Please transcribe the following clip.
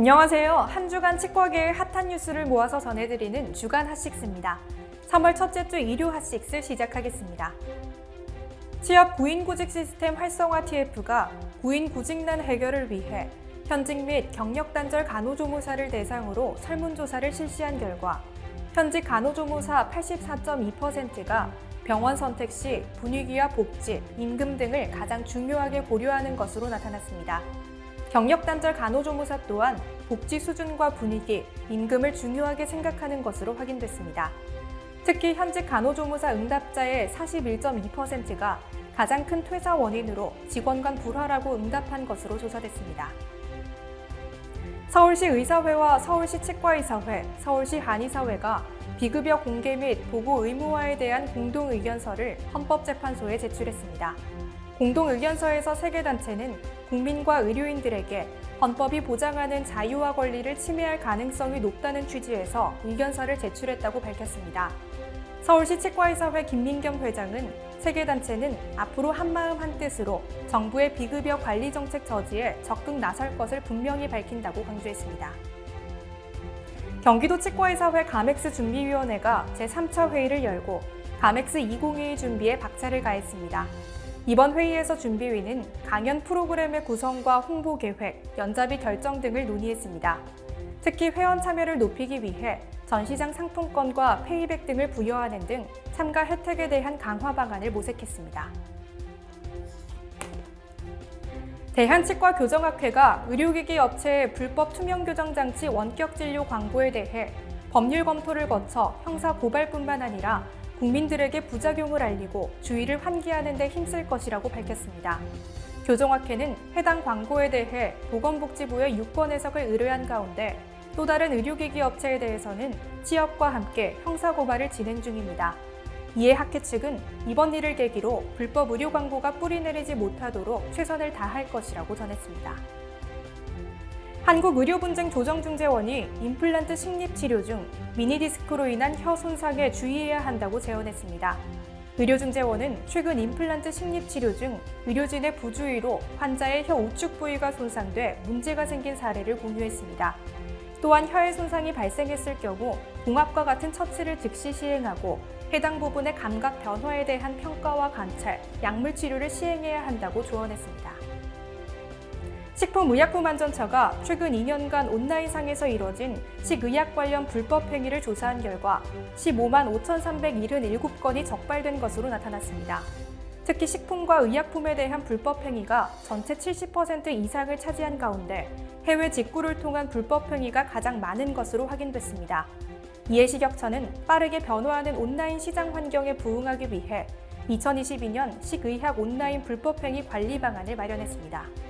안녕하세요. 한 주간 치과계의 핫한 뉴스를 모아서 전해드리는 주간 핫식스입니다. 3월 첫째 주 일요 핫식스 시작하겠습니다. 취업 구인구직 시스템 활성화 TF가 구인 구직난 해결을 위해 현직 및 경력 단절 간호조무사를 대상으로 설문조사를 실시한 결과 현직 간호조무사 84.2%가 병원 선택 시 분위기와 복지, 임금 등을 가장 중요하게 고려하는 것으로 나타났습니다. 경력 단절 간호조무사 또한 복지 수준과 분위기, 임금을 중요하게 생각하는 것으로 확인됐습니다. 특히 현직 간호조무사 응답자의 41.2%가 가장 큰 퇴사 원인으로 직원 간 불화라고 응답한 것으로 조사됐습니다. 서울시 의사회와 서울시 치과의사회, 서울시 한의사회가 비급여 공개 및 보고 의무화에 대한 공동 의견서를 헌법재판소에 제출했습니다. 공동 의견서에서 세 개 단체는 국민과 의료인들에게 헌법이 보장하는 자유와 권리를 침해할 가능성이 높다는 취지에서 의견서를 제출했다고 밝혔습니다. 서울시 치과의사회 김민겸 회장은 세개 단체는 앞으로 한마음 한뜻으로 정부의 비급여 관리 정책 저지에 적극 나설 것을 분명히 밝힌다고 강조했습니다. 경기도 치과의사회 가맥스 준비위원회가 제3차 회의를 열고 가맥스 2022 준비에 박차를 가했습니다. 이번 회의에서 준비위는 강연 프로그램의 구성과 홍보 계획, 연자비 결정 등을 논의했습니다. 특히 회원 참여를 높이기 위해 전시장 상품권과 페이백 등을 부여하는 등 참가 혜택에 대한 강화 방안을 모색했습니다. 대한치과교정학회가 의료기기 업체의 불법 투명 교정 장치 원격 진료 광고에 대해 법률 검토를 거쳐 형사 고발뿐만 아니라 국민들에게 부작용을 알리고 주의를 환기하는 데 힘쓸 것이라고 밝혔습니다. 교정학회는 해당 광고에 대해 보건복지부의 유권 해석을 의뢰한 가운데 또 다른 의료기기 업체에 대해서는 취업과 함께 형사고발을 진행 중입니다. 이에 학회 측은 이번 일을 계기로 불법 의료 광고가 뿌리 내리지 못하도록 최선을 다할 것이라고 전했습니다. 한국의료분쟁조정중재원이 임플란트 식립치료 중 미니디스크로 인한 혀 손상에 주의해야 한다고 제언했습니다. 의료중재원은 최근 임플란트 식립치료 중 의료진의 부주의로 환자의 혀 우측 부위가 손상돼 문제가 생긴 사례를 공유했습니다. 또한 혀의 손상이 발생했을 경우 공합과 같은 처치를 즉시 시행하고 해당 부분의 감각 변화에 대한 평가와 관찰, 약물 치료를 시행해야 한다고 조언했습니다. 식품의약품안전처가 최근 2년간 온라인상에서 이뤄진 식의약 관련 불법 행위를 조사한 결과 15만 5,377건이 적발된 것으로 나타났습니다. 특히 식품과 의약품에 대한 불법 행위가 전체 70% 이상을 차지한 가운데 해외 직구를 통한 불법 행위가 가장 많은 것으로 확인됐습니다. 이에 식약처는 빠르게 변화하는 온라인 시장 환경에 부응하기 위해 2022년 식의학 온라인 불법 행위 관리 방안을 마련했습니다.